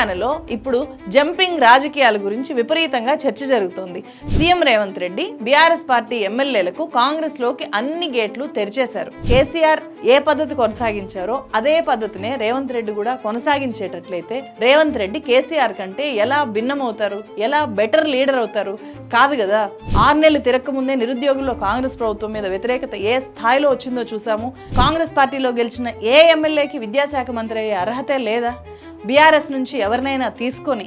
తెలంగాణలో ఇప్పుడు జంపింగ్ రాజకీయాల గురించి విపరీతంగా చర్చ జరుగుతోంది. CM Revanth Reddy BRS party ఎమ్మెల్యేలకు కాంగ్రెస్లోకి అన్ని గేట్లు తెరిచేశారు. కేసీఆర్ ఏ పద్ధతి కొనసాగించారో అదే పద్ధతినే రేవంత్ రెడ్డి కూడా కొనసాగించేటట్లయితే రేవంత్ రెడ్డి కేసీఆర్ కంటే ఎలా భిన్నమవుతారు? ఎలా బెటర్ లీడర్ అవుతారు? కాదు కదా ఆరు నెలలు తిరక్క ముందే నిరుద్యోగుల్లో కాంగ్రెస్ ప్రభుత్వం మీద వ్యతిరేకత ఏ స్థాయిలో వచ్చిందో చూసాము కాంగ్రెస్ పార్టీలో గెలిచిన ఏ ఎమ్మెల్యేకి విద్యాశాఖ మంత్రి అయ్యే అర్హతే లేదా? బీఆర్ఎస్ నుంచి ఎవరినైనా తీసుకొని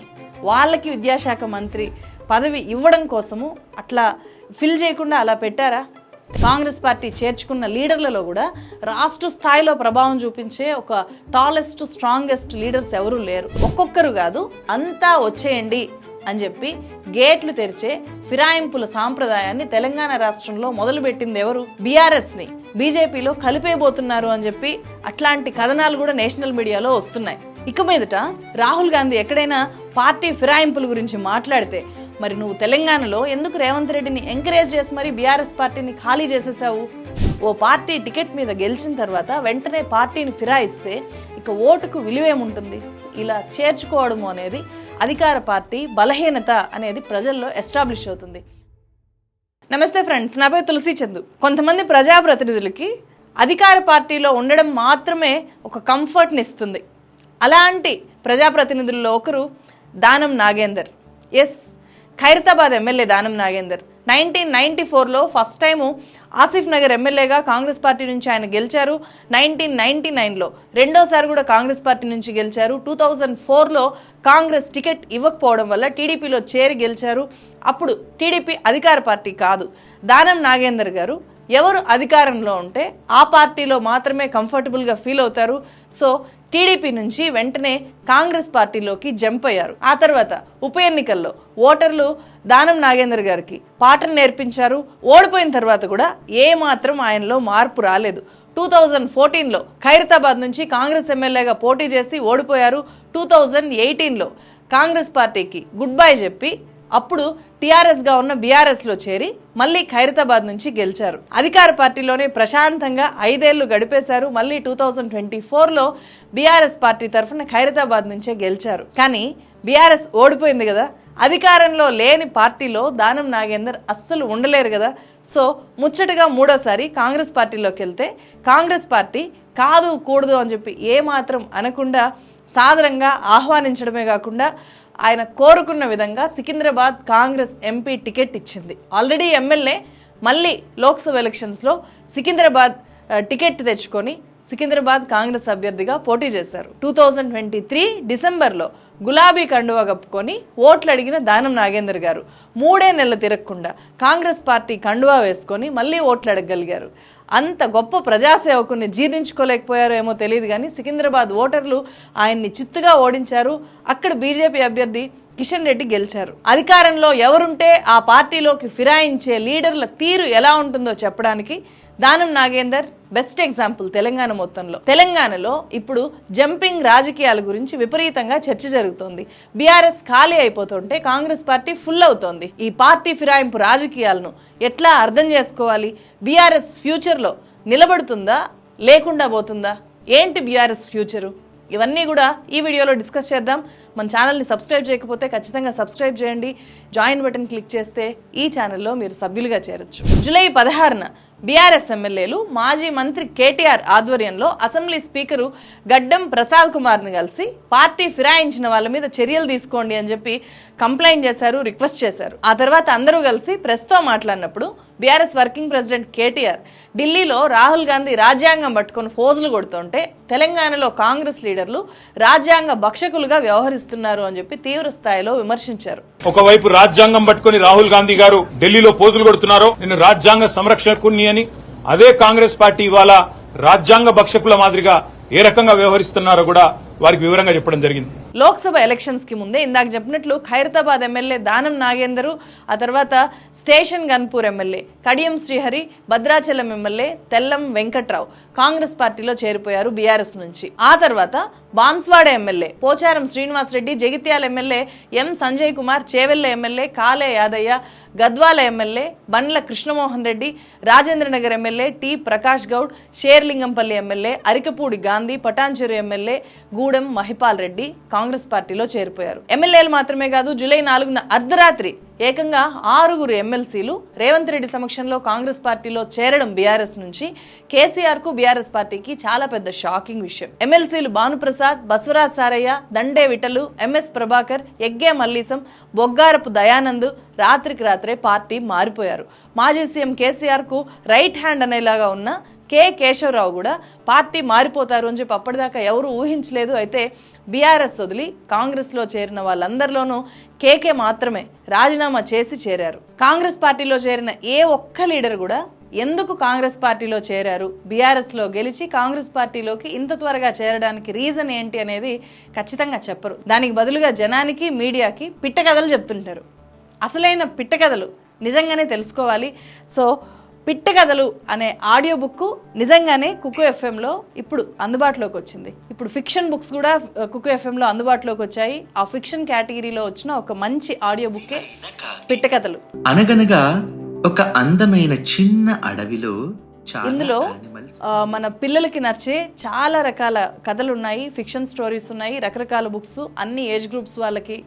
వాళ్ళకి విద్యాశాఖ మంత్రి పదవి ఇవ్వడం కోసము అట్లా ఫిల్ చేయకుండా అలా పెట్టారా? కాంగ్రెస్ పార్టీ చేర్చుకున్న లీడర్లలో కూడా రాష్ట్ర స్థాయిలో ప్రభావం చూపించే ఒక టాలెస్ట్ స్ట్రాంగెస్ట్ లీడర్స్ ఎవరూ లేరు. ఒక్కొక్కరు కాదు అంతా వచ్చేయండి అని చెప్పి గేట్లు తెరిచే ఫిరాయింపుల సాంప్రదాయాన్ని తెలంగాణ రాష్ట్రంలో మొదలుపెట్టింది ఎవరు? బీఆర్ఎస్ని. బీజేపీలో కలిపేయబోతున్నారు అని చెప్పి అట్లాంటి కథనాలు కూడా నేషనల్ మీడియాలో వస్తున్నాయి. ఇక మీదట రాహుల్ గాంధీ ఎక్కడైనా పార్టీ ఫిరాయింపుల గురించి మాట్లాడితే మరి నువ్వు తెలంగాణలో ఎందుకు రేవంత్ రెడ్డిని ఎంకరేజ్ చేసి మరి బీఆర్ఎస్ పార్టీని ఖాళీ చేసేసావు? ఓ పార్టీ టికెట్ మీద గెలిచిన తర్వాత వెంటనే పార్టీని ఫిరాయిస్తే ఇక ఓటుకు విలువేముంటుంది? ఇలా చేర్చుకోవడము అనేది అధికార పార్టీ బలహీనత అనేది ప్రజల్లో ఎస్టాబ్లిష్ అవుతుంది. నమస్తే ఫ్రెండ్స్ నా పేరు తులసి చందు. కొంతమంది ప్రజాప్రతినిధులకి అధికార పార్టీలో ఉండడం మాత్రమే ఒక కంఫర్ట్ని ఇస్తుంది. అలాంటి ప్రజాప్రతినిధుల్లో ఒకరు Danam Nagender. Yes Khairatabad MLA Danam Nagender. Nineteen ninety ఫోర్లో ఫస్ట్ టైము ఆసిఫ్ నగర్ ఎమ్మెల్యేగా కాంగ్రెస్ పార్టీ నుంచి ఆయన గెలిచారు. నైన్టీన్ నైన్టీ నైన్లో రెండోసారి కూడా కాంగ్రెస్ పార్టీ నుంచి గెలిచారు. టూ థౌజండ్ ఫోర్లో కాంగ్రెస్ టికెట్ ఇవ్వకపోవడం వల్ల టీడీపీలో చేరి గెలిచారు. అప్పుడు టీడీపీ అధికార పార్టీ కాదు. దానం నాగేందర్ గారు ఎవరు అధికారంలో ఉంటే ఆ పార్టీలో మాత్రమే కంఫర్టబుల్గా ఫీల్ అవుతారు. సో టీడీపీ నుంచి వెంటనే కాంగ్రెస్ పార్టీలోకి జంప్ అయ్యారు. ఆ తర్వాత ఉప ఎన్నికల్లో ఓటర్లు దానం నాగేందర్ గారికి పాటను నేర్పించారు. ఓడిపోయిన తర్వాత కూడా ఏ మాత్రం ఆయనలో మార్పు రాలేదు. టూ థౌజండ్ ఫోర్టీన్లో ఖైరతాబాద్ నుంచి కాంగ్రెస్ ఎమ్మెల్యేగా పోటీ చేసి ఓడిపోయారు. టూ థౌజండ్ ఎయిటీన్లో కాంగ్రెస్ పార్టీకి గుడ్ బై చెప్పి అప్పుడు టీఆర్ఎస్గా ఉన్న బీఆర్ఎస్లో చేరి మళ్ళీ ఖైరతాబాద్ నుంచి గెలిచారు. అధికార పార్టీలోనే ప్రశాంతంగా ఐదేళ్ళు గడిపేశారు. మళ్ళీ టూ థౌజండ్ ట్వంటీ ఫోర్లో బీఆర్ఎస్ పార్టీ తరఫున ఖైరతాబాద్ నుంచే గెలిచారు. కానీ బీఆర్ఎస్ ఓడిపోయింది కదా. అధికారంలో లేని పార్టీలో దానం నాగేందర్ అస్సలు ఉండలేరు కదా. సో ముచ్చటగా మూడోసారి కాంగ్రెస్ పార్టీలోకి వెళ్తే కాంగ్రెస్ పార్టీ కాదు కూడదు అని చెప్పి ఏమాత్రం అనకుండా సాదరంగా ఆహ్వానించడమే కాకుండా ఆయన కోరుకున్న విధంగా సికింద్రాబాద్ కాంగ్రెస్ ఎంపీ టికెట్ ఇచ్చింది. ఆల్రెడీ ఎమ్మెల్యే మళ్ళీ లోక్సభ ఎలక్షన్స్లో సికింద్రాబాద్ టికెట్ తెచ్చుకొని సికింద్రాబాద్ కాంగ్రెస్ అభ్యర్థిగా పోటీ చేశారు. టూ థౌజండ్ ట్వంటీ త్రీ డిసెంబర్లో గులాబీ కండువా కప్పుకొని ఓట్లు అడిగిన దానం నాగేందర్ గారు. మూడే నెలలు తిరగకుండా కాంగ్రెస్ పార్టీ కండువా వేసుకొని మళ్ళీ ఓట్లు అడగగలిగారు. అంత గొప్ప ప్రజాసేవకుని జీర్ణించుకోలేకపోయారో ఏమో తెలియదు కానీ సికింద్రాబాద్ ఓటర్లు ఆయన్ని చిత్తుగా ఓడించారు. అక్కడ బీజేపీ అభ్యర్థి కిషన్ రెడ్డి గెలిచారు. అధికారంలో ఎవరుంటే ఆ పార్టీలోకి ఫిరాయించే లీడర్ల తీరు ఎలా ఉంటుందో చెప్పడానికి దానం నాగేందర్ బెస్ట్ ఎగ్జాంపుల్ తెలంగాణ మొత్తంలో. తెలంగాణలో ఇప్పుడు జంపింగ్ రాజకీయాల గురించి విపరీతంగా చర్చ జరుగుతోంది. బీఆర్ఎస్ ఖాళీ అయిపోతుంటే కాంగ్రెస్ పార్టీ ఫుల్ అవుతోంది. ఈ పార్టీ ఫిరాయింపు రాజకీయాలను ఎట్లా అర్థం చేసుకోవాలి? బీఆర్ఎస్ ఫ్యూచర్లో నిలబడుతుందా? లేకుండా పోతుందా? ఏంటి బీఆర్ఎస్ ఫ్యూచరు ఇవన్నీ కూడా ఈ వీడియోలో డిస్కస్ చేద్దాం. మన ఛానల్ని సబ్స్క్రైబ్ చేయకపోతే ఖచ్చితంగా సబ్స్క్రైబ్ చేయండి. జాయిన్ బటన్ క్లిక్ చేస్తే ఈ ఛానల్లో మీరు సభ్యులుగా చేరొచ్చు. జూలై పదహారున బీఆర్ఎస్ ఎమ్మెల్యేలు మాజీ మంత్రి కేటీఆర్ ఆధ్వర్యంలో అసెంబ్లీ స్పీకరు గడ్డం ప్రసాద్ కుమార్ని కలిసి పార్టీ ఫిరాయించిన వాళ్ళ మీద చర్యలు తీసుకోండి అని చెప్పి కంప్లైంట్ చేశారు రిక్వెస్ట్ చేశారు. ఆ తర్వాత అందరూ కలిసి ప్రెస్తో మాట్లాడినప్పుడు బీఆర్ఎస్ వర్కింగ్ ప్రెసిడెంట్ కేటీఆర్ ఢిల్లీలో రాహుల్ గాంధీ రాజ్యాంగం పట్టుకొని ఫోజులు కొడుతుంటే తెలంగాణలో కాంగ్రెస్ లీడర్లు రాజ్యాంగ భక్షకులుగా వ్యవహరిస్తున్నారు అని చెప్పి తీవ్ర స్థాయిలో విమర్శించారు. ఒకవైపు రాజ్యాంగం పట్టుకుని రాహుల్ గాంధీ గారు ఢిల్లీలో పోజులు కొడుతున్నారో నేను రాజ్యాంగ సంరక్షకుని అని అదే కాంగ్రెస్ పార్టీ ఇవాళ రాజ్యాంగ భక్షకుల మాదిరిగా ఏ రకంగా వ్యవహరిస్తున్నారో కూడా వారికి వివరంగా చెప్పడం జరిగింది. లోక్సభ ఎలక్షన్స్కి ముందే ఇందాక చెప్పినట్లు ఖైరతాబాద్ ఎమ్మెల్యే దానం నాగేందరు ఆ తర్వాత station Ghanpur MLA Kadiyam Srihari Bhadrachalam MLA Tellam Venkatrao Congress పార్టీలో చేరిపోయారు బీఆర్ఎస్ నుంచి. ఆ తర్వాత Banswada MLA Pocharam Srinivas Reddy Jagtial MLA M. Sanjay Kumar Chevella MLA Kale Yadaiah Gadwal MLA Bandla Krishnamohan Reddy Rajendranagar MLA T. Prakash Goud Serilingampally MLA Arikapudi Gandhi Patancheru MLA Gudem Mahipal Reddy Congress పార్టీలో చేరిపోయారు. ఎమ్మెల్యేలు మాత్రమే కాదు July నాలుగున అర్ధరాత్రి ఏకంగా ఆరుగురు ఎమ్మెల్సీలు రేవంత్ రెడ్డి సమక్షంలో కాంగ్రెస్ పార్టీలో చేరడం బీఆర్ఎస్ నుంచి కేసీఆర్కు బీఆర్ఎస్ పార్టీకి చాలా పెద్ద షాకింగ్ విషయం. ఎమ్మెల్సీలు భానుప్రసాద్ బసవరాజ్ సారయ్య దండే విటలు ఎంఎస్ ప్రభాకర్ ఎగ్గే మల్లీసం బొగ్గారపు దయానంద్ రాత్రికి రాత్రే పార్టీ మారిపోయారు. మాజీ సీఎం కేసీఆర్కు రైట్ హ్యాండ్ అనేలాగా ఉన్న కె కేశవరావు కూడా పార్టీ మారిపోతారు అని చెప్పి అప్పటిదాకా ఎవరు ఊహించలేదు. అయితే బీఆర్ఎస్ వదిలి కాంగ్రెస్లో చేరిన వాళ్ళందరిలోనూ కేకే మాత్రమే రాజీనామా చేసి చేరారు. కాంగ్రెస్ పార్టీలో చేరిన ఏ ఒక్క లీడర్ కూడా ఎందుకు కాంగ్రెస్ పార్టీలో చేరారు? బీఆర్ఎస్లో గెలిచి కాంగ్రెస్ పార్టీలోకి ఇంత త్వరగా చేరడానికి రీజన్ ఏంటి అనేది ఖచ్చితంగా చెప్పరు. దానికి బదులుగా జనానికి మీడియాకి పిట్టకథలు చెప్తుంటారు. అసలైన పిట్టకథలు నిజంగానే తెలుసుకోవాలి. సో పిట్టకథలు అనే ఆడియో బుక్ నిజంగానే కుకు ఎఫ్ఎంలో ఇప్పుడు అందుబాటులోకి వచ్చింది. ఇప్పుడు ఫిక్షన్ బుక్స్ కూడా కుకు ఎఫ్ఎంలో అందుబాటులోకి వచ్చాయి. ఆ ఫిక్షన్ కేటగిరీలో వచ్చిన ఒక మంచి ఆడియో బుక్కే పిట్టకథలు అనగనగా ఒక అందమైన చిన్న అడవిలో ఇందులో మన పిల్లలకి నచ్చే చాలా రకాల కథలు ఉన్నాయి ఫిక్షన్ స్టోరీస్ ఉన్నాయి రకరకాల బుక్స్ అన్ని ఏజ్ గ్రూప్స్ వాళ్ళకి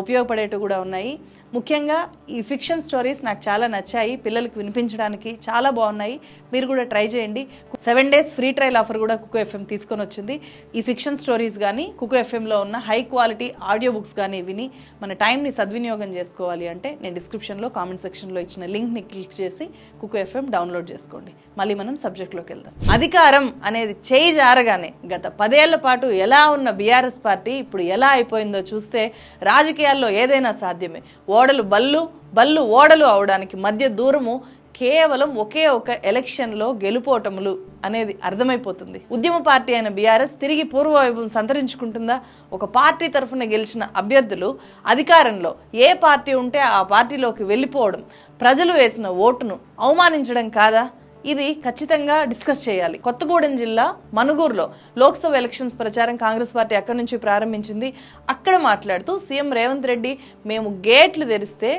ఉపయోగపడేవి కూడా ఉన్నాయి. ముఖ్యంగా ఈ ఫిక్షన్ స్టోరీస్ నాకు చాలా నచ్చాయి పిల్లలకు వినిపించడానికి చాలా బాగున్నాయి. మీరు కూడా ట్రై చేయండి. Seven days free trial offer కూడా కుకు ఎఫ్ఎం తీసుకొని వచ్చింది. ఈ ఫిక్షన్ స్టోరీస్ కానీ కుకు ఎఫ్ఎంలో ఉన్న హై క్వాలిటీ ఆడియో బుక్స్ కానీ విని మన టైంని సద్వినియోగం చేసుకోవాలి అంటే నేను డిస్క్రిప్షన్లో కామెంట్ సెక్షన్లో ఇచ్చిన లింక్ని క్లిక్ చేసి కుకు ఎఫ్ఎం డౌన్లోడ్ చేసుకోండి. మళ్ళీ మనం సబ్జెక్ట్లోకి వెళ్దాం. అధికారం అనేది చేయి జారగానే గత పదేళ్ళ పాటు ఎలా ఉన్న బీఆర్ఎస్ పార్టీ ఇప్పుడు ఎలా అయిపోయిందో చూస్తే రాజకీయాల్లో ఏదైనా సాధ్యమే. ఓడలు బల్లు బల్లు ఓడలు అవడానికి మధ్య దూరము కేవలం ఒకే ఒక ఎలక్షన్లో గెలుపోటములు అనేది అర్థమైపోతుంది. ఉద్యమ పార్టీ అయిన బీఆర్ఎస్ తిరిగి పూర్వవైభవం సంతరించుకుంటుందా? ఒక పార్టీ తరఫున గెలిచిన అభ్యర్థులు అధికారంలో ఏ పార్టీ ఉంటే ఆ పార్టీలోకి వెళ్ళిపోవడం ప్రజలు వేసిన ఓటును అవమానించడం కాదా? ఇది ఖచ్చితంగా డిస్కస్ చేయాలి. కొత్తగూడెం జిల్లా మనుగూరులో లోక్సభ ఎలక్షన్స్ ప్రచారం కాంగ్రెస్ పార్టీ అక్కడి నుంచి ప్రారంభించింది అక్కడ మాట్లాడుతూ సీఎం రేవంత్ రెడ్డి మేము గేట్లు తెరిస్తే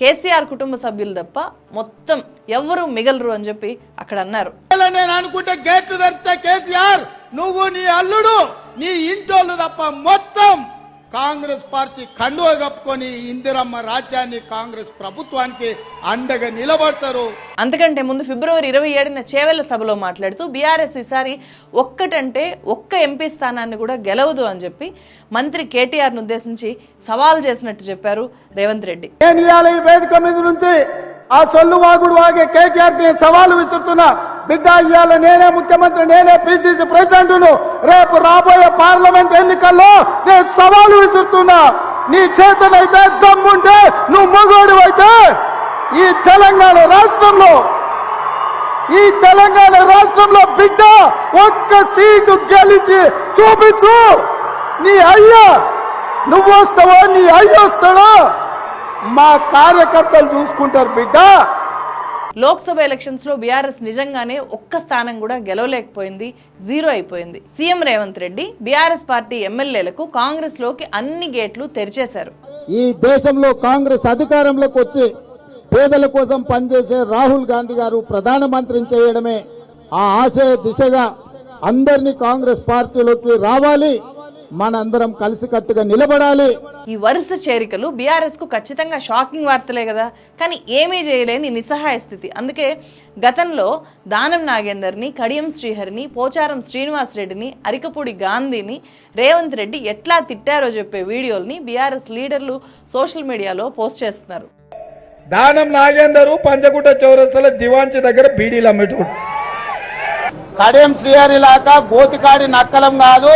కేసీఆర్ కుటుంబ సభ్యులు తప్ప మొత్తం ఎవరు మిగలరు అని చెప్పి అక్కడ అన్నారు. నేను అనుకుంటే గేట్లు తెరిస్తే కేసీఆర్ నువ్వు నీ అల్లుడు నీ ఇంటోళ్ళు తప్ప మొత్తం కాంగ్రెస్ పార్టీ కండువ కప్పుకొని ఇందిరమ్మ రాజ్యాన్ని కాంగ్రెస్ ప్రభుత్వానికి అండగా నిలబడతారు. అంతకంటే ముందు ఫిబ్రవరి ఇరవై ఏడున చేవెళ్ళ సభలో మాట్లాడుతూ బీఆర్ఎస్ ఈసారి ఒక్కటంటే ఒక్క ఎంపీ స్థానాన్ని కూడా గెలవదు అని చెప్పి మంత్రి కేటీఆర్ను ఉద్దేశించి సవాల్ చేసినట్టు చెప్పారు రేవంత్ రెడ్డి. వేదిక మీద నుంచి ఆ సొల్లు వాగుడు వాగే కేటీఆర్కి సవాలు విసురుతున్నా. బిడ్డ ఇవాళ నేనే ముఖ్యమంత్రి నేనే పిసిసి ప్రెసిడెంట్ రేపు రాబోయే పార్లమెంట్ ఎన్నికల్లో నేను సవాలు విసురుతున్నా. నీ చేతనైతే దమ్ముంటే నువ్వు మగోడు అయితే ఈ తెలంగాణ రాష్ట్రంలో ఈ తెలంగాణ రాష్ట్రంలో బిడ్డ ఒక్క సీటు గెలిచి చూపించు. నీ అయ్యా నువ్వు వస్తావా? నీ అయ్యోస్తాడో మా కార్యకర్తలు చూసుకుంటారు బిడ్డ. లోక్సభ ఎలక్షన్స్లో బీఆర్ఎస్ నిజంగానే ఒక్క స్థానం కూడా గెలవలేకపోయింది జీరో అయిపోయింది. CM Revanth Reddy BRS party ఎమ్మెల్యేలకు కాంగ్రెస్లోకి అన్ని గేట్లు తెరిచేశారు. ఈ దేశంలో కాంగ్రెస్ అధికారంలోకి వచ్చి పేదల కోసం పనిచేసే రాహుల్ గాంధీ గారు ప్రధానమంత్రిని చేయడమే ఆ ఆశయ దిశగా అందరినీ కాంగ్రెస్ పార్టీలోకి రావాలి. మనందరం కలిసికట్టుగా నిలబడాలి. ఈ వరుస చేరికలు బీఆర్ఎస్కు ఖచ్చితంగా షాకింగ్ వార్తలే కదా. కానీ ఏమీ చేయలేని నిస్సహాయ స్థితి. అందుకే గతంలో దానం నాగేందర్ని కడియం శ్రీహరిని పోచారం శ్రీనివాస్ రెడ్డిని అరికపూడి గాంధీని రేవంత్ రెడ్డి ఎట్లా తిట్టారో చెప్పే వీడియోల్ని బీఆర్ఎస్ లీడర్లు సోషల్ మీడియాలో పోస్ట్ చేస్తున్నారు. దానం నాగేందరు పంచగుట్ట చౌరస్తల దివాంచి దగ్గర బీడీలు అమ్మేటోడు. కడెం శ్రీహరి లాగా గోతికాడి నక్కలం కాదు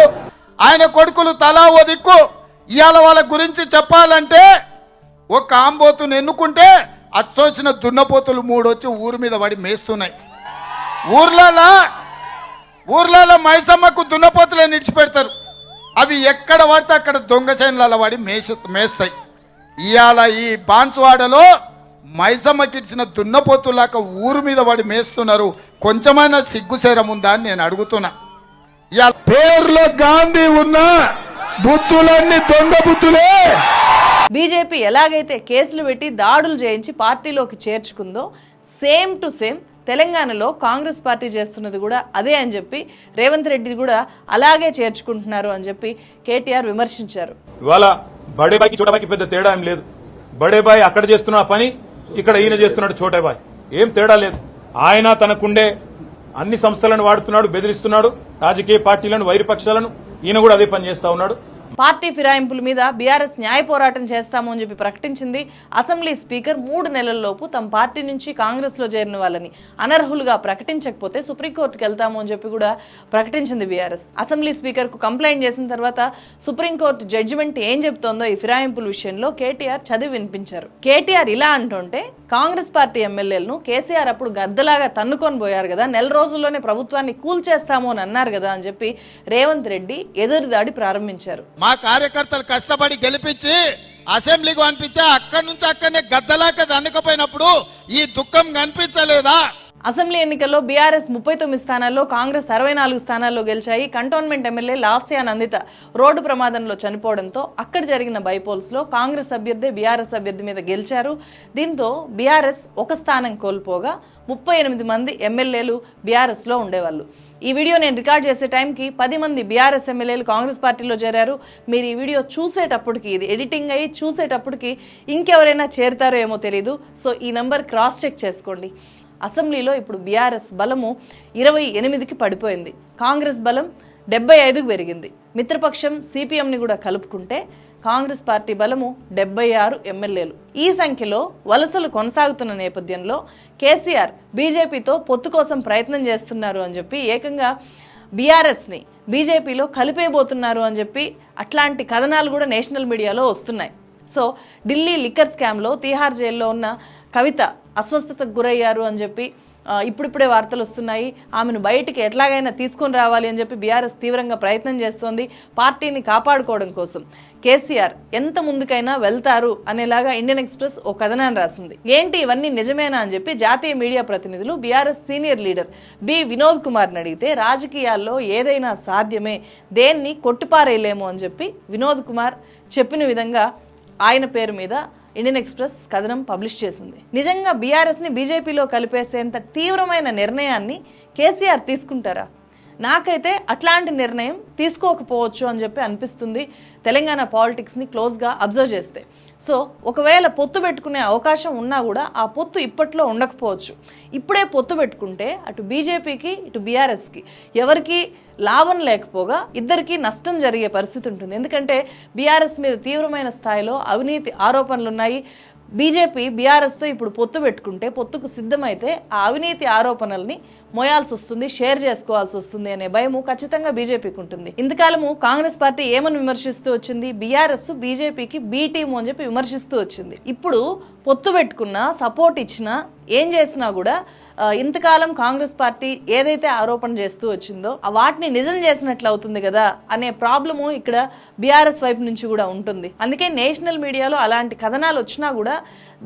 ఆయన కొడుకులు తలా ఓ దిక్కు. ఇవాళ వాళ్ళ గురించి చెప్పాలంటే ఒక ఆంబోతుని ఎన్నుకుంటే అచ్చొచ్చిన దున్నపోతులు మూడు వచ్చి ఊరి మీద పడి మేస్తున్నాయి. ఊర్లలో ఊర్లలో మైసమ్మకు దున్నపోతులే నిడిచిపెడతారు. అవి ఎక్కడ పడితే అక్కడ దొంగ చైన్లలో పడి మేస మేస్తాయి. ఇవాళ ఈ బాన్సువాడలో మైసమ్మకిడిచిన దున్నపోతులాక ఊరు మీద పడి మేస్తున్నారు. కొంచెమైనా సిగ్గుసేరం ఉందా అని నేను అడుగుతున్నా. పేర్లో గాంధీ ఉన్న బుద్ధులన్నీ దొంగ బుద్ధులే. బీజేపీ ఎలాగైతే కేసులు పెట్టి దాడులు చేయించి పార్టీలోకి చేర్చుకుందో సేమ్ టు సేమ్ తెలంగాణలో కాంగ్రెస్ పార్టీ చేస్తున్నది కూడా అదే అని చెప్పి రేవంత్ రెడ్డి కూడా అలాగే చేర్చుకుంటున్నారు అని చెప్పి కేటీఆర్ విమర్శించారు. ఇవాళ బడే బాయ్కి చోట బాయ్కి పెద్ద తేడా ఏం లేదు. బడే బాయ్ అక్కడ చేస్తున్న పని ఇక్కడ ఈయన చేస్తున్నాడు చోటే బాయ్ ఏం తేడా లేదు. ఆయన తనకుండే అన్ని సంస్థలను వాడుతున్నాడు బెదిరిస్తున్నాడు రాజకీయ పార్టీలను వైరుపక్షాలను ఈయన కూడా అదే పని చేస్తా ఉన్నాడు. పార్టీ ఫిరాయింపుల మీద బీఆర్ఎస్ న్యాయ పోరాటం చేస్తాము అని చెప్పి ప్రకటించింది. అసెంబ్లీ స్పీకర్ మూడు నెలల్లోపు తమ పార్టీ నుంచి కాంగ్రెస్లో చేరిన వాళ్ళని అనర్హులుగా ప్రకటించకపోతే సుప్రీంకోర్టుకు వెళ్తాము అని చెప్పి కూడా ప్రకటించింది బీఆర్ఎస్. అసెంబ్లీ స్పీకర్కు కంప్లైంట్ చేసిన తర్వాత సుప్రీంకోర్టు జడ్జిమెంట్ ఏం చెప్తోందో ఈ ఫిరాయింపుల విషయంలో కేటీఆర్ చదివి వినిపించారు. కేటీఆర్ ఇలా అంటుంటే కాంగ్రెస్ పార్టీ ఎమ్మెల్యేలను కేసీఆర్ అప్పుడు గద్దలాగా తన్నుకొని పోయారు కదా నెల రోజుల్లోనే ప్రభుత్వాన్ని కూల్చేస్తాము అని అన్నారు కదా అని చెప్పి రేవంత్ రెడ్డి ఎదురుదాడి ప్రారంభించారు. మా కార్యకర్తలు కష్టపడి గెలిపించి అసెంబ్లీకి పంపిస్తే అక్కడి నుంచి అక్కడనే గద్దలాక దండకపోయినప్పుడు ఈ దుఃఖం కనిపించలేదా? అసెంబ్లీ ఎన్నికల్లో బీఆర్ఎస్ ముప్పై తొమ్మిది స్థానాల్లో కాంగ్రెస్ అరవై నాలుగు స్థానాల్లో గెలిచాయి. Cantonment MLA Lasya Nanditha road ప్రమాదంలో చనిపోవడంతో అక్కడ జరిగిన బైపోల్స్లో కాంగ్రెస్ అభ్యర్థి బీఆర్ఎస్ అభ్యర్థి మీద గెలిచారు. దీంతో బీఆర్ఎస్ ఒక స్థానం కోల్పోగా ముప్పై ఎనిమిది మంది ఎమ్మెల్యేలు బీఆర్ఎస్లో ఉండేవాళ్ళు. ఈ వీడియో నేను రికార్డ్ చేసే టైంకి పది మంది బీఆర్ఎస్ ఎమ్మెల్యేలు కాంగ్రెస్ పార్టీలో చేరారు. మీరు ఈ వీడియో చూసేటప్పటికి ఇది ఎడిటింగ్ అయ్యి చూసేటప్పటికి ఇంకెవరైనా చేరుతారో ఏమో తెలియదు సో ఈ నెంబర్ క్రాస్ చెక్ చేసుకోండి. అసెంబ్లీలో ఇప్పుడు బీఆర్ఎస్ బలము ఇరవై ఎనిమిదికి పడిపోయింది. కాంగ్రెస్ బలం డెబ్బై ఐదుకు పెరిగింది. మిత్రపక్షం సిపిఎంని కూడా కలుపుకుంటే కాంగ్రెస్ పార్టీ బలము డెబ్బై ఆరు ఎమ్మెల్యేలు. ఈ సంఖ్యలో వలసలు కొనసాగుతున్న నేపథ్యంలో కేసీఆర్ బీజేపీతో పొత్తు కోసం ప్రయత్నం చేస్తున్నారు అని చెప్పి ఏకంగా బీఆర్ఎస్ని బీజేపీలో కలిపేయబోతున్నారు అని చెప్పి అట్లాంటి కథనాలు కూడా నేషనల్ మీడియాలో వస్తున్నాయి. సో ఢిల్లీ లిక్కర్ స్కామ్లో తీహార్ జైల్లో ఉన్న కవిత అస్వస్థతకు గురయ్యారు అని చెప్పి ఇప్పుడిప్పుడే వార్తలు వస్తున్నాయి. ఆమెను బయటికి ఎట్లాగైనా తీసుకొని రావాలి అని చెప్పి బీఆర్ఎస్ తీవ్రంగా ప్రయత్నం చేస్తోంది. పార్టీని కాపాడుకోవడం కోసం. కేసీఆర్ ఎంత ముందుకైనా వెళ్తారు అనేలాగా ఇండియన్ ఎక్స్ప్రెస్ ఓ కథనాన్ని రాసింది. ఏంటి ఇవన్నీ నిజమేనా అని చెప్పి జాతీయ మీడియా ప్రతినిధులు BRS senior leader B Vinod కుమార్ని అడిగితే రాజకీయాల్లో ఏదైనా సాధ్యమే దేన్ని కొట్టిపారేయలేము అని చెప్పి వినోద్ కుమార్ చెప్పిన విధంగా ఆయన పేరు మీద ఇండియన్ ఎక్స్ప్రెస్ కథనం పబ్లిష్ చేసింది. నిజంగా బీఆర్ఎస్ని బీజేపీలో కలిపేసేంత తీవ్రమైన నిర్ణయాన్ని కేసీఆర్ తీసుకుంటారా? నాకైతే అట్లాంటి నిర్ణయం తీసుకోకపోవచ్చు అని చెప్పి అనిపిస్తుంది తెలంగాణ పాలిటిక్స్ని క్లోజ్గా అబ్జర్వ్ చేస్తే. సో ఒకవేళ పొత్తు పెట్టుకునే అవకాశం ఉన్నా కూడా ఆ పొత్తు ఇప్పట్లో ఉండకపోవచ్చు. ఇప్పుడే పొత్తు పెట్టుకుంటే అటు బీజేపీకి ఇటు బీఆర్ఎస్కి ఎవరికి లాభం లేకపోగా ఇద్దరికి నష్టం జరిగే పరిస్థితి ఉంటుంది. ఎందుకంటే బీఆర్ఎస్ మీద తీవ్రమైన స్థాయిలో అవినీతి ఆరోపణలు ఉన్నాయి బీజేపీ బీఆర్ఎస్తో ఇప్పుడు పొత్తు పెట్టుకుంటే పొత్తుకు సిద్ధమైతే ఆ అవినీతి ఆరోపణల్ని మోయాల్సి వస్తుంది షేర్ చేసుకోవాల్సి వస్తుంది అనే భయము ఖచ్చితంగా బీజేపీకి ఉంటుంది. ఇంతకాలము కాంగ్రెస్ పార్టీ ఏమని విమర్శిస్తూ వచ్చింది? బీఆర్ఎస్ బీజేపీకి బీ టీమ్ అని చెప్పి విమర్శిస్తూ వచ్చింది. ఇప్పుడు పొత్తు పెట్టుకున్నా సపోర్ట్ ఇచ్చినా ఏం చేసినా కూడా ఇంతకాలం కాంగ్రెస్ పార్టీ ఏదైతే ఆరోపణ చేస్తూ వచ్చిందో ఆ వాటిని నిజం చేసినట్లు అవుతుంది కదా అనే ప్రాబ్లము ఇక్కడ బీఆర్ఎస్ వైపు నుంచి కూడా ఉంటుంది. అందుకే నేషనల్ మీడియాలో అలాంటి కథనాలు వచ్చినా కూడా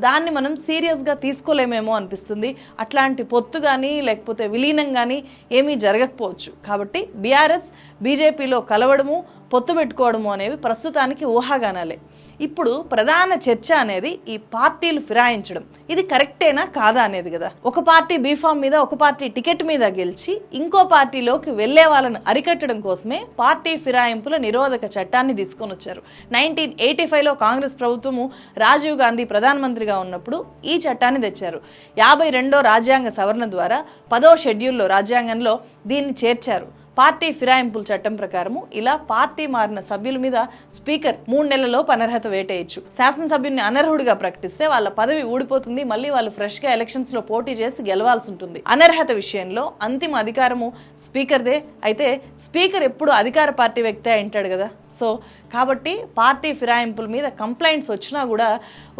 దాన్ని మనం సీరియస్గా తీసుకోలేమేమో అనిపిస్తుంది. అట్లాంటి పొత్తు కానీ లేకపోతే విలీనం కానీ ఏమీ జరగకపోవచ్చు. కాబట్టి బీఆర్ఎస్ బీజేపీలో కలవడము పొత్తు పెట్టుకోవడము అనేవి ప్రస్తుతానికి ఊహాగానాలే. ఇప్పుడు ప్రధాన చర్చ అనేది ఈ పార్టీలు ఫిరాయించడం. ఇది కరెక్టేనా కాదా అనేది కదా. ఒక పార్టీ బీఫామ్ మీద ఒక పార్టీ టికెట్ మీద గెలిచి ఇంకో పార్టీలోకి వెళ్ళే వాళ్ళని అరికట్టడం కోసమే పార్టీ ఫిరాయింపుల నిరోధక చట్టాన్ని తీసుకొని వచ్చారు. నైన్టీన్ ఎయిటీ ఫైవ్లో కాంగ్రెస్ ప్రభుత్వము రాజీవ్ గాంధీ ప్రధానమంత్రిగా ఉన్నప్పుడు ఈ చట్టాన్ని తెచ్చారు. యాభై రెండో రాజ్యాంగ సవరణ ద్వారా పదో షెడ్యూల్లో రాజ్యాంగంలో దీన్ని చేర్చారు. పార్టీ ఫిరాయింపుల చట్టం ప్రకారము ఇలా పార్టీ మారిన సభ్యుల మీద స్పీకర్ మూడు నెలల్లో అనర్హత వేటేయచ్చు. శాసనసభ్యుని అనర్హుడిగా ప్రకటిస్తే వాళ్ళ పదవి ఊడిపోతుంది మళ్ళీ వాళ్ళు ఫ్రెష్గా ఎలక్షన్స్లో పోటీ చేసి గెలవాల్సి ఉంటుంది. అనర్హత విషయంలో అంతిమ అధికారము స్పీకర్దే. అయితే స్పీకర్ ఎప్పుడు అధికార పార్టీ వ్యక్తే అయింటాడు కదా. సో కాబట్టి పార్టీ ఫిరాయింపుల మీద కంప్లైంట్స్ వచ్చినా కూడా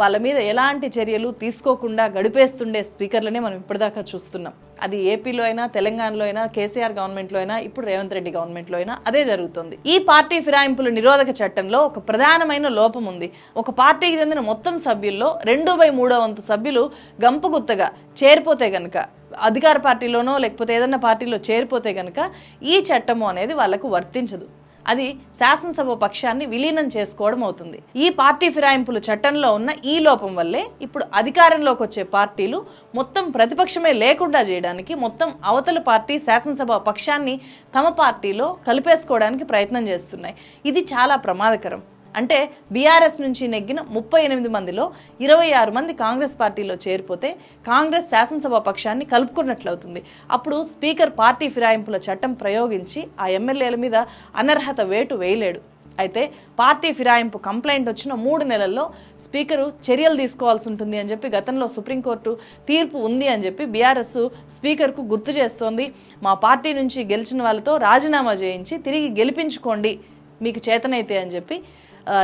వాళ్ళ మీద ఎలాంటి చర్యలు తీసుకోకుండా గడిపేస్తుండే స్పీకర్లనే మనం ఇప్పటిదాకా చూస్తున్నాం. అది ఏపీలో అయినా తెలంగాణలో అయినా కేసీఆర్ గవర్నమెంట్లో అయినా ఇప్పుడు రేవంత్ రెడ్డి గవర్నమెంట్లో అయినా అదే జరుగుతుంది. ఈ పార్టీ ఫిరాయింపుల నిరోధక చట్టంలో ఒక ప్రధానమైన లోపం ఉంది. ఒక పార్టీకి చెందిన మొత్తం సభ్యుల్లో రెండు బై మూడో వంతు సభ్యులు గంపగుత్తగా చేరిపోతే గనుక అధికార పార్టీలోనో లేకపోతే ఏదైనా పార్టీలో చేరిపోతే కనుక ఈ చట్టము అనేది వాళ్ళకు వర్తించదు. అది శాసనసభ పక్షాన్ని విలీనం చేసుకోవడం అవుతుంది. ఈ పార్టీ ఫిరాయింపుల చట్టంలో ఉన్న ఈ లోపం వల్లే ఇప్పుడు అధికారంలోకి వచ్చే పార్టీలు మొత్తం ప్రతిపక్షమే లేకుండా చేయడానికి మొత్తం అవతల పార్టీ శాసనసభ పక్షాన్ని తమ పార్టీలో కలిపేసుకోవడానికి ప్రయత్నం చేస్తున్నాయి. ఇది చాలా ప్రమాదకరం. అంటే బీఆర్ఎస్ నుంచి నెగ్గిన ముప్పై ఎనిమిది మందిలో ఇరవై ఆరు మంది కాంగ్రెస్ పార్టీలో చేరిపోతే కాంగ్రెస్ శాసనసభ పక్షాన్ని కలుపుకున్నట్లవుతుంది. అప్పుడు స్పీకర్ పార్టీ ఫిరాయింపుల చట్టం ప్రయోగించి ఆ ఎమ్మెల్యేల మీద అనర్హత వేటు వేయలేడు. అయితే పార్టీ ఫిరాయింపు కంప్లైంట్ వచ్చిన మూడు నెలల్లో స్పీకరు చర్యలు తీసుకోవాల్సి ఉంటుంది అని చెప్పి గతంలో సుప్రీంకోర్టు తీర్పు ఉంది అని చెప్పి బీఆర్ఎస్ స్పీకర్కు గుర్తు చేస్తోంది. మా పార్టీ నుంచి గెలిచిన వాళ్ళతో రాజీనామా చేయించి తిరిగి గెలిపించుకోండి మీకు చేతనైతే అని చెప్పి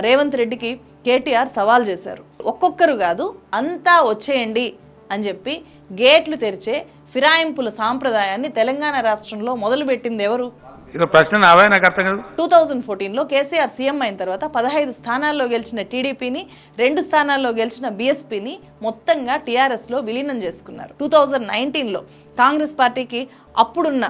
రేవంత్ రెడ్డికి కేటీఆర్ సవాల్ చేశారు. ఒక్కొక్కరు కాదు అంతా వచ్చేయండి అని చెప్పి గేట్లు తెరిచే ఫిరాయింపుల సాంప్రదాయాన్ని తెలంగాణ రాష్ట్రంలో మొదలుపెట్టింది ఎవరు? టూ థౌజండ్ ఫోర్టీన్లో కేసీఆర్ సీఎం అయిన తర్వాత పదహైదు స్థానాల్లో గెలిచిన టీడీపీని రెండు స్థానాల్లో గెలిచిన బీఎస్పీని మొత్తంగా టీఆర్ఎస్లో విలీనం చేసుకున్నారు. టూ థౌజండ్ నైన్టీన్లో కాంగ్రెస్ పార్టీకి అప్పుడున్న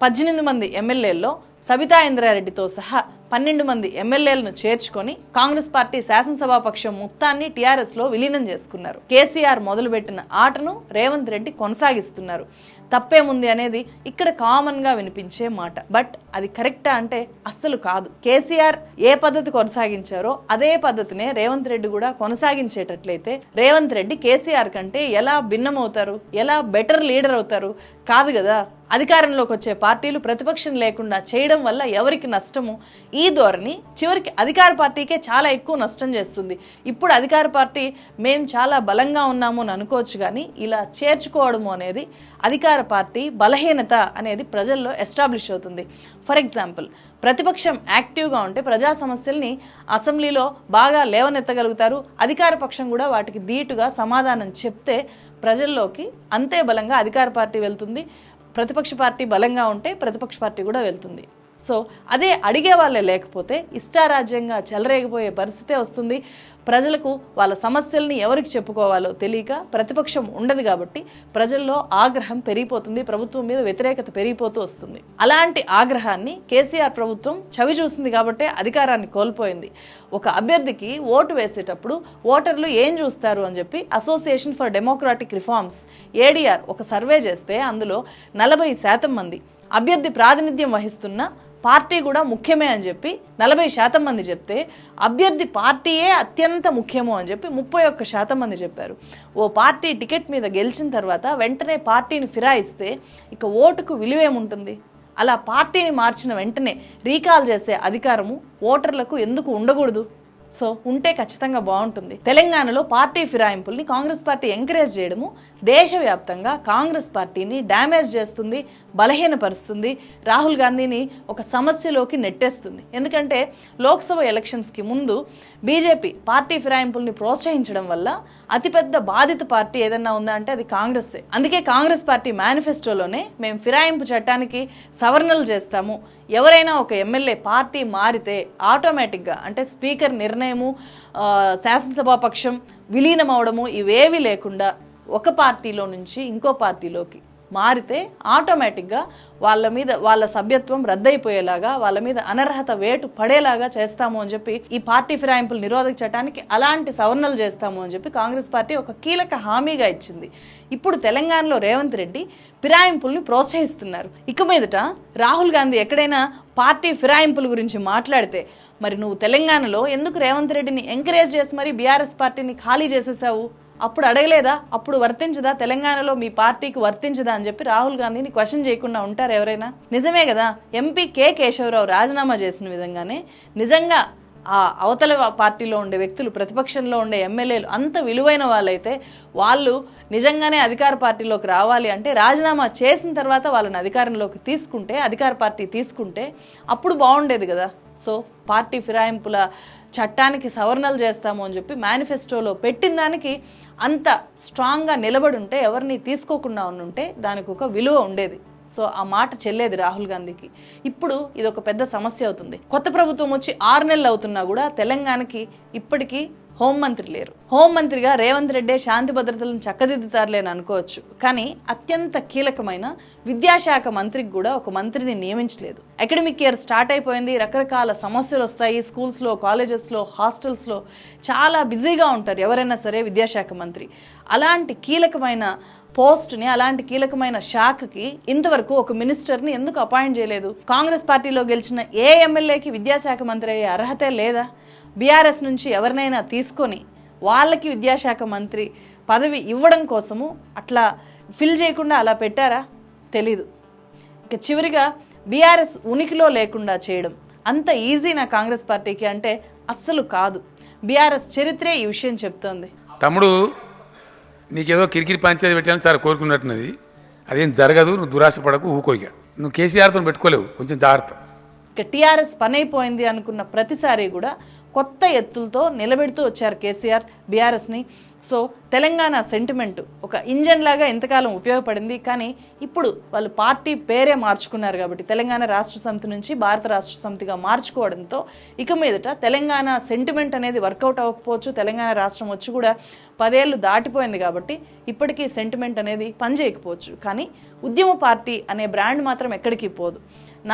పద్దెనిమిది మంది ఎమ్మెల్యేల్లో సబితా ఇంద్రారెడ్డితో సహా పన్నెండు మంది ఎమ్మెల్యేలను చేర్చుకొని కాంగ్రెస్ పార్టీ శాసనసభాపక్షం మొత్తాన్ని టీఆర్ఎస్లో విలీనం చేసుకున్నారు. కేసీఆర్ మొదలుపెట్టిన ఆటను రేవంత్ రెడ్డి కొనసాగిస్తున్నారు. తప్పేముంది అనేది ఇక్కడ కామన్గా వినిపించే మాట. బట్ అది కరెక్టా అంటే అస్సలు కాదు. కేసీఆర్ ఏ పద్ధతి కొనసాగించారో అదే పద్ధతినే రేవంత్ రెడ్డి కూడా కొనసాగించేటట్లయితే రేవంత్ రెడ్డి కేసీఆర్ కంటే ఎలా భిన్నమవుతారు? ఎలా బెటర్ లీడర్ అవుతారు? కాదు కదా? అధికారంలోకి వచ్చే పార్టీలు ప్రతిపక్షం లేకుండా చేయడం వల్ల ఎవరికి నష్టము ఈ ధోరణి చివరికి అధికార పార్టీకే చాలా ఎక్కువ నష్టం చేస్తుంది. ఇప్పుడు అధికార పార్టీ మేము చాలా బలంగా ఉన్నాము అని అనుకోవచ్చు కానీ ఇలా చేర్చుకోవడము అనేది అధికార పార్టీ బలహీనత అనేది ప్రజల్లో ఎస్టాబ్లిష్ అవుతుంది. ఫర్ ఎగ్జాంపుల్ ప్రతిపక్షం యాక్టివ్గా ఉంటే ప్రజా సమస్యల్ని అసెంబ్లీలో బాగా లేవనెత్తగలుగుతారు. అధికార పక్షం కూడా వాటికి ధీటుగా సమాధానం చెప్తే ప్రజల్లోకి అంతే బలంగా అధికార పార్టీ వెళ్తుంది ప్రతిపక్ష పార్టీ బలంగా ఉంటే ప్రతిపక్ష పార్టీ కూడా వెళ్తుంది. సో అదే అడిగే వాళ్ళే లేకపోతే ఇష్టారాజ్యంగా చెలరేగిపోయే పరిస్థితే వస్తుంది. ప్రజలకు వాళ్ళ సమస్యల్ని ఎవరికి చెప్పుకోవాలో తెలియక ప్రతిపక్షం ఉండదు కాబట్టి ప్రజల్లో ఆగ్రహం పెరిగిపోతుంది ప్రభుత్వం మీద వ్యతిరేకత పెరిగిపోతూ వస్తుంది. అలాంటి ఆగ్రహాన్ని కేసీఆర్ ప్రభుత్వం చవి చూసింది కాబట్టే అధికారాన్ని కోల్పోయింది. ఒక అభ్యర్థికి ఓటు వేసేటప్పుడు ఓటర్లు ఏం చూస్తారు అని చెప్పి association for democratic reforms ADR ఒక సర్వే చేస్తే అందులో నలభై శాతం మంది అభ్యర్థి ప్రాతినిధ్యం వహిస్తున్న పార్టీ కూడా ముఖ్యమే అని చెప్పి నలభై శాతం మంది చెప్తే అభ్యర్థి పార్టీయే అత్యంత ముఖ్యము అని చెప్పి ముప్పై ఒక్క శాతం మంది చెప్పారు. ఓ పార్టీ టికెట్ మీద గెలిచిన తర్వాత వెంటనే పార్టీని ఫిరాయిస్తే ఇక ఓటుకు విలువేముంటుంది అలా పార్టీని మార్చిన వెంటనే రీకాల్ చేసే అధికారము ఓటర్లకు ఎందుకు ఉండకూడదు? సో ఉంటే ఖచ్చితంగా బాగుంటుంది. తెలంగాణలో పార్టీ ఫిరాయింపుల్ని కాంగ్రెస్ పార్టీ ఎంకరేజ్ చేయడము దేశవ్యాప్తంగా కాంగ్రెస్ పార్టీని డ్యామేజ్ చేస్తుంది బలహీనపరుస్తుంది. రాహుల్ గాంధీని ఒక సమస్యలోకి నెట్టేస్తుంది. ఎందుకంటే లోక్సభ ఎలక్షన్స్కి ముందు బీజేపీ పార్టీ ఫిరాయింపుల్ని ప్రోత్సహించడం వల్ల అతిపెద్ద బాధిత పార్టీ ఏదన్నా ఉందా అంటే అది కాంగ్రెస్సే. అందుకే కాంగ్రెస్ పార్టీ మేనిఫెస్టోలోనే మేము ఫిరాయింపు చట్టానికి సవరణలు చేస్తాము. ఎవరైనా ఒక ఎమ్మెల్యే పార్టీ మారితే ఆటోమేటిక్గా అంటే స్పీకర్ నిర్ణయము శాసనసభా శాసనసభాపక్షం విలీనం అవడము ఇవేవి లేకుండా ఒక పార్టీలో నుంచి ఇంకో పార్టీలోకి మారితే ఆటోమేటిక్గా వాళ్ళ మీద వాళ్ళ సభ్యత్వం రద్దయిపోయేలాగా వాళ్ళ మీద అనర్హత వేటు పడేలాగా చేస్తాము అని చెప్పి ఈ పార్టీ ఫిరాయింపులు నిరోధక చట్టానికి అలాంటి సవరణలు చేస్తాము అని చెప్పి కాంగ్రెస్ పార్టీ ఒక కీలక హామీగా ఇచ్చింది. ఇప్పుడు తెలంగాణలో రేవంత్ రెడ్డి ఫిరాయింపుల్ని ప్రోత్సహిస్తున్నారు. ఇక మీదట రాహుల్ గాంధీ ఎక్కడైనా పార్టీ ఫిరాయింపుల గురించి మాట్లాడితే మరి నువ్వు తెలంగాణలో ఎందుకు రేవంత్ రెడ్డిని ఎంకరేజ్ చేసి మరి బీఆర్ఎస్ పార్టీని ఖాళీ చేసేసావు? అప్పుడు అడగలేదా? అప్పుడు వర్తించదా? తెలంగాణలో మీ పార్టీకి వర్తించదా? అని చెప్పి రాహుల్ గాంధీని క్వశ్చన్ చేయకుండా ఉంటారు ఎవరైనా? నిజమే కదా? ఎంపీ కె కేశవరావు రాజీనామా చేసిన విధంగానే నిజంగా ఆ అవతల పార్టీలో ఉండే వ్యక్తులు ప్రతిపక్షంలో ఉండే ఎమ్మెల్యేలు అంత విలువైన వాళ్ళైతే వాళ్ళు నిజంగానే అధికార పార్టీలోకి రావాలి అంటే రాజీనామా చేసిన తర్వాత వాళ్ళని అధికారంలోకి తీసుకుంటే అధికార పార్టీ తీసుకుంటే అప్పుడు బాగుండేది కదా? సో పార్టీ ఫిరాయింపుల చట్టానికి సవరణలు చేస్తాము అని చెప్పి మేనిఫెస్టోలో పెట్టిన దానికి అంత స్ట్రాంగ్గా నిలబడి ఉంటే ఎవరిని తీసుకోకుండా ఉంటే దానికి ఒక విలువ ఉండేది. సో ఆ మాట చెల్లేది రాహుల్ గాంధీకి. ఇప్పుడు ఇది ఒక పెద్ద సమస్య అవుతుంది. కొత్త ప్రభుత్వం వచ్చి ఆరు నెలలు అవుతున్నా కూడా తెలంగాణకి ఇప్పటికీ హోంమంత్రి లేరు. హోంమంత్రిగా రేవంత్ రెడ్డి శాంతి భద్రతలను చక్కదిద్దుతారులేని అనుకోవచ్చు. కానీ అత్యంత కీలకమైన విద్యాశాఖ మంత్రికి కూడా ఒక మంత్రిని నియమించలేదు. అకాడమిక్ ఇయర్ స్టార్ట్ అయిపోయింది. రకరకాల సమస్యలు వస్తాయి. స్కూల్స్లో కాలేజెస్లో హాస్టల్స్లో చాలా బిజీగా ఉంటారు ఎవరైనా సరే విద్యాశాఖ మంత్రి. అలాంటి కీలకమైన పోస్ట్ని అలాంటి కీలకమైన శాఖకి ఇంతవరకు ఒక మినిస్టర్ని ఎందుకు అపాయింట్ చేయలేదు? కాంగ్రెస్ పార్టీలో గెలిచిన ఏ ఎమ్మెల్యేకి విద్యాశాఖ మంత్రి అయ్యే అర్హతే లేదా? బీఆర్ఎస్ నుంచి ఎవరినైనా తీసుకొని వాళ్ళకి విద్యాశాఖ మంత్రి పదవి ఇవ్వడం కోసము అట్లా ఫిల్ చేయకుండా అలా పెట్టారా? తెలీదు. ఇక చివరిగా బీఆర్ఎస్ ఉనికిలో లేకుండా చేయడం అంత ఈజీ నా కాంగ్రెస్ పార్టీకి అంటే అస్సలు కాదు. బీఆర్ఎస్ చరిత్రే ఈ విషయం చెప్తోంది. తమ్ముడు నీకేదో కిరికిరి పంచాయతీ పెట్టాలని సార్ కోరుకున్నట్టున్నది. అదేం జరగదు నువ్వు దురాశ పడకు ఊకోయిక. నువ్వు కేసీఆర్తో పెట్టుకోలేవు కొంచెం జాగ్రత్త. ఇక టీఆర్ఎస్ పని అయిపోయింది అనుకున్న ప్రతిసారి కూడా కొత్త ఎత్తులతో నిలబెడుతూ వచ్చారు కేసీఆర్ బీఆర్ఎస్ని. సో తెలంగాణ సెంటిమెంట్ ఒక ఇంజన్ లాగా ఎంతకాలం ఉపయోగపడింది. కానీ ఇప్పుడు వాళ్ళు పార్టీ పేరే మార్చుకున్నారు కాబట్టి తెలంగాణ రాష్ట్ర సమితి నుంచి భారత రాష్ట్ర సమితిగా మార్చుకోవడంతో ఇక మీదట తెలంగాణ సెంటిమెంట్ అనేది వర్కౌట్ అవ్వకపోవచ్చు. తెలంగాణ రాష్ట్రం వచ్చి కూడా పదేళ్ళు దాటిపోయింది కాబట్టి ఇప్పటికీ సెంటిమెంట్ అనేది పనిచేయకపోవచ్చు. కానీ ఉద్యమ పార్టీ అనే బ్రాండ్ మాత్రం ఎక్కడికి పోదు.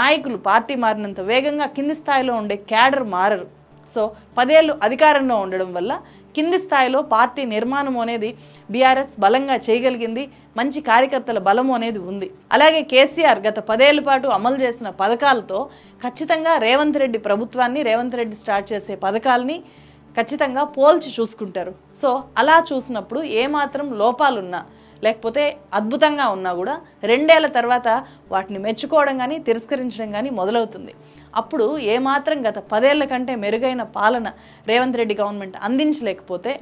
నాయకులు పార్టీ మారినంత వేగంగా కింది స్థాయిలో ఉండే క్యాడర్ మారరు. సో పదేళ్ళు అధికారంలో ఉండడం వల్ల కింది స్థాయిలో పార్టీ నిర్మాణం అనేది బీఆర్ఎస్ బలంగా చేయగలిగింది మంచి కార్యకర్తల బలము అనేది ఉంది. అలాగే కేసీఆర్ గత పదేళ్ళ పాటు అమలు చేసిన పథకాలతో ఖచ్చితంగా రేవంత్ రెడ్డి ప్రభుత్వాన్ని రేవంత్ రెడ్డి స్టార్ట్ చేసే పథకాలని ఖచ్చితంగా పోల్చి చూసుకుంటారు. సో అలా చూసినప్పుడు ఏమాత్రం లోపాలున్నా లేకపోతే అద్భుతంగా ఉన్నా కూడా రెండేళ్ళ తర్వాత వాటిని మెచ్చుకోవడం కానీ తిరస్కరించడం కానీ మొదలవుతుంది. అప్పుడు ఏమాత్రం గత పదేళ్ళ కంటే మెరుగైన పాలన రేవంత్ రెడ్డి గవర్నమెంట్ అందించలేకపోతే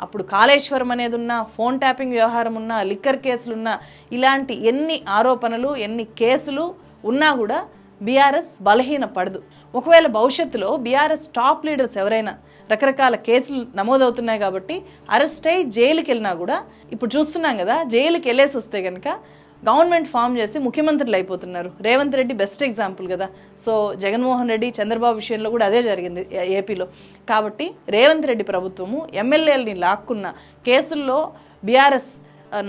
అప్పుడు కాళేశ్వరం అనేది ఉన్నా ఫోన్ ట్యాపింగ్ వ్యవహారం ఉన్నా లిక్కర్ కేసులున్నా ఇలాంటి ఎన్ని ఆరోపణలు ఎన్ని కేసులు ఉన్నా కూడా బీఆర్ఎస్ బలహీన పడదు ఒకవేళ భవిష్యత్తులో బీఆర్ఎస్ టాప్ లీడర్స్ ఎవరైనా రకరకాల కేసులు నమోదవుతున్నాయి కాబట్టి అరెస్ట్ అయ్యి జైలుకి వెళ్ళినా కూడా ఇప్పుడు చూస్తున్నాం కదా జైలుకి వెళ్ళేసి వస్తే కనుక గవర్నమెంట్ ఫామ్ చేసి ముఖ్యమంత్రులు అయిపోతున్నారు. రేవంత్ రెడ్డి బెస్ట్ ఎగ్జాంపుల్ కదా. సో జగన్మోహన్ రెడ్డి చంద్రబాబు విషయంలో కూడా అదే జరిగింది ఏపీలో. కాబట్టి రేవంత్ రెడ్డి ప్రభుత్వము ఎమ్మెల్యేలని లాక్కున్న కేసుల్లో బీఆర్ఎస్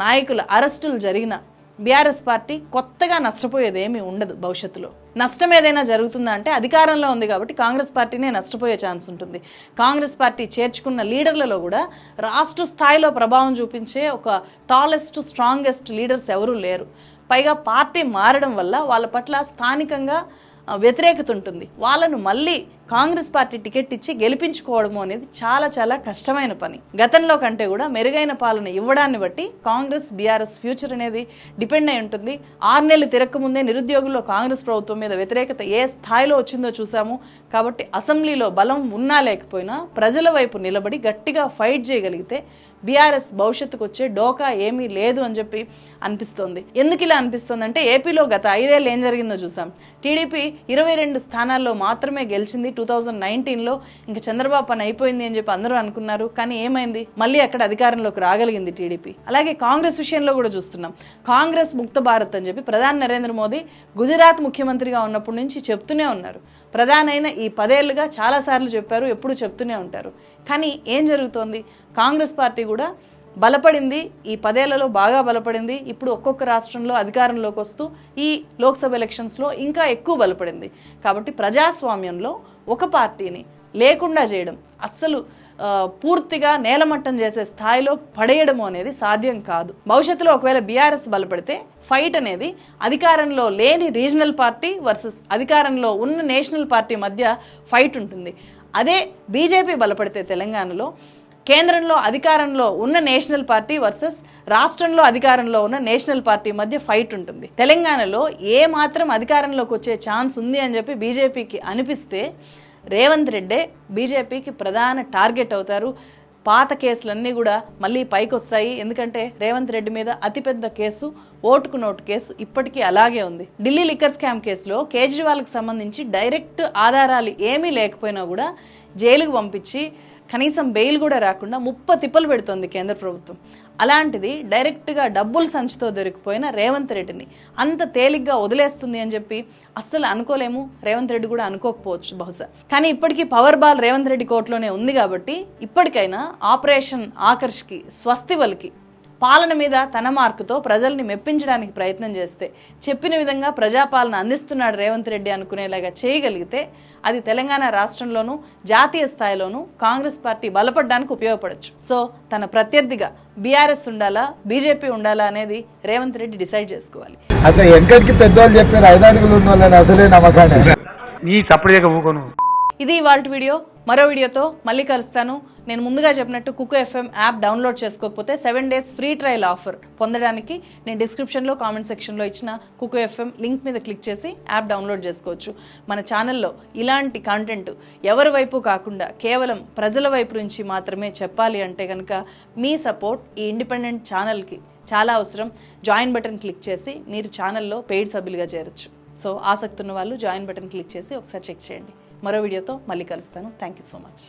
నాయకుల అరెస్టులు జరిగిన బీఆర్ఎస్ పార్టీ కొత్తగా నష్టపోయేది ఏమీ ఉండదు భవిష్యత్తులో. నష్టం ఏదైనా జరుగుతుందా అంటే అధికారంలో ఉంది కాబట్టి కాంగ్రెస్ పార్టీనే నష్టపోయే ఛాన్స్ ఉంటుంది. కాంగ్రెస్ పార్టీ చేర్చుకున్న లీడర్లలో కూడా రాష్ట్ర స్థాయిలో ప్రభావం చూపించే ఒక టాలెస్ట్ స్ట్రాంగెస్ట్ లీడర్స్ ఎవరూ లేరు. పైగా పార్టీ మారడం వల్ల వాళ్ళ పట్ల స్థానికంగా వ్యతిరేకత ఉంటుంది. వాళ్ళను మళ్ళీ కాంగ్రెస్ పార్టీ టికెట్ ఇచ్చి గెలిపించుకోవడము అనేది చాలా చాలా కష్టమైన పని. గతంలో కంటే కూడా మెరుగైన పాలన ఇవ్వడాన్ని బట్టి కాంగ్రెస్ బీఆర్ఎస్ ఫ్యూచర్ అనేది డిపెండ్ అయి ఉంటుంది. ఆరు నెలలు తిరక్కముందే నిరుద్యోగుల్లో కాంగ్రెస్ ప్రభుత్వం మీద వ్యతిరేకత ఏ స్థాయిలో వచ్చిందో చూసాము. కాబట్టి అసెంబ్లీలో బలం ఉన్నా లేకపోయినా ప్రజల వైపు నిలబడి గట్టిగా ఫైట్ చేయగలిగితే బీఆర్ఎస్ భవిష్యత్తుకు వచ్చే డోకా ఏమీ లేదు అని చెప్పి అనిపిస్తోంది. ఎందుకు ఇలా అనిపిస్తుంది అంటే ఏపీలో గత ఐదేళ్ళు ఏం జరిగిందో చూసాం. టీడీపీ ఇరవై రెండు స్థానాల్లో మాత్రమే గెలిచింది. టూ థౌజండ్ నైన్టీన్లో ఇంకా చంద్రబాబు పని అయిపోయింది అని చెప్పి అందరూ అనుకున్నారు. కానీ ఏమైంది? మళ్ళీ అక్కడ అధికారంలోకి రాగలిగింది టీడీపీ. అలాగే కాంగ్రెస్ విషయంలో కూడా చూస్తున్నాం. కాంగ్రెస్ ముక్త భారత్ అని చెప్పి ప్రధాని నరేంద్ర మోదీ గుజరాత్ ముఖ్యమంత్రిగా ఉన్నప్పటి నుంచి చెప్తూనే ఉన్నారు. ప్రధానైన ఈ పదేళ్ళుగా చాలాసార్లు చెప్పారు ఎప్పుడు చెప్తూనే ఉంటారు. కానీ ఏం జరుగుతోంది? కాంగ్రెస్ పార్టీ కూడా బలపడింది ఈ పదేళ్ళలో బాగా బలపడింది. ఇప్పుడు ఒక్కొక్క రాష్ట్రంలో అధికారంలోకి వస్తూ ఈ లోక్సభ ఎలక్షన్స్లో ఇంకా ఎక్కువ బలపడింది. కాబట్టి ప్రజాస్వామ్యంలో ఒక పార్టీని లేకుండా చేయడం అస్సలు పూర్తిగా నేలమట్టం చేసే స్థాయిలో పడేయడం అనేది సాధ్యం కాదు. భవిష్యత్తులో ఒకవేళ బీఆర్ఎస్ బలపడితే ఫైట్ అనేది అధికారంలో లేని రీజనల్ పార్టీ వర్సెస్ అధికారంలో ఉన్న నేషనల్ పార్టీ మధ్య ఫైట్ ఉంటుంది. అదే బీజేపీ బలపడితే తెలంగాణలో కేంద్రంలో అధికారంలో ఉన్న నేషనల్ పార్టీ వర్సెస్ రాష్ట్రంలో అధికారంలో ఉన్న నేషనల్ పార్టీ మధ్య ఫైట్ ఉంటుంది. తెలంగాణలో ఏ మాత్రం అధికారంలోకి వచ్చే ఛాన్స్ ఉంది అని చెప్పి బీజేపీకి అనిపిస్తే రేవంత్ రెడ్డే బీజేపీకి ప్రధాన టార్గెట్ అవుతారు. పాత కేసులన్నీ కూడా మళ్ళీ పైకి వస్తాయి ఎందుకంటే రేవంత్ రెడ్డి మీద అతిపెద్ద కేసు ఓటుకు నోటు కేసు ఇప్పటికీ అలాగే ఉంది. ఢిల్లీ లిక్కర్ స్కామ్ కేసులో కేజ్రీవాల్కి సంబంధించి డైరెక్ట్ ఆధారాలు ఏమీ లేకపోయినా కూడా జైలుకు పంపించి కనీసం బెయిల్ కూడా రాకుండా ముప్ప తిప్పలు పెడుతోంది కేంద్ర ప్రభుత్వం. అలాంటిది డైరెక్ట్గా డబ్బులు సంచితో దొరికిపోయిన రేవంత్ రెడ్డిని అంత తేలిగ్గా వదిలేస్తుంది అని చెప్పి అస్సలు అనుకోలేము. రేవంత్ రెడ్డి కూడా అనుకోకపోవచ్చు బహుశా. కానీ ఇప్పటికీ పవర్ బాల్ రేవంత్ రెడ్డి కోర్టులోనే ఉంది కాబట్టి ఇప్పటికైనా ఆపరేషన్ ఆకర్ష్కి స్వస్తివల్కి పాలన మీద తన మార్కుతో ప్రజల్ని మెప్పించడానికి ప్రయత్నం చేస్తే చెప్పిన విధంగా ప్రజాపాలన అందిస్తున్నాడు రేవంత్ రెడ్డి అనుకునేలాగా చేయగలిగితే అది తెలంగాణ రాష్ట్రంలోనూ జాతీయ స్థాయిలోనూ కాంగ్రెస్ పార్టీ బలపడడానికి ఉపయోగపడచ్చు. సో తన ప్రత్యర్థిగా బీఆర్ఎస్ ఉండాలా బీజేపీ ఉండాలా అనేది రేవంత్ రెడ్డి డిసైడ్ చేసుకోవాలి. అసలు పెద్దవాళ్ళు చెప్పారు నమ్మకాన్ని ఊకోను. ఇది వాటి వీడియో. మరో వీడియోతో మళ్ళీ కలుస్తాను. నేను ముందుగా చెప్పినట్టు కుకు ఎఫ్ఎం యాప్ డౌన్లోడ్ చేసుకోకపోతే seven days free trial offer పొందడానికి నేను డిస్క్రిప్షన్లో కామెంట్ సెక్షన్లో ఇచ్చిన కుకు ఎఫ్ఎం లింక్ మీద క్లిక్ చేసి యాప్ డౌన్లోడ్ చేసుకోవచ్చు. మన ఛానల్లో ఇలాంటి కంటెంట్ ఎవరి వైపు కాకుండా కేవలం ప్రజల వైపు నుంచి మాత్రమే చెప్పాలి అంటే కనుక మీ సపోర్ట్ ఈ ఇండిపెండెంట్ ఛానల్కి చాలా అవసరం. జాయిన్ బటన్ క్లిక్ చేసి మీరు ఛానల్లో పెయిడ్ సభ్యులుగా చేరొచ్చు. సో ఆసక్తి ఉన్న వాళ్ళు జాయిన్ బటన్ క్లిక్ చేసి ఒకసారి చెక్ చేయండి. మరో వీడియోతో మళ్ళీ కలుస్తాను. Thank you so much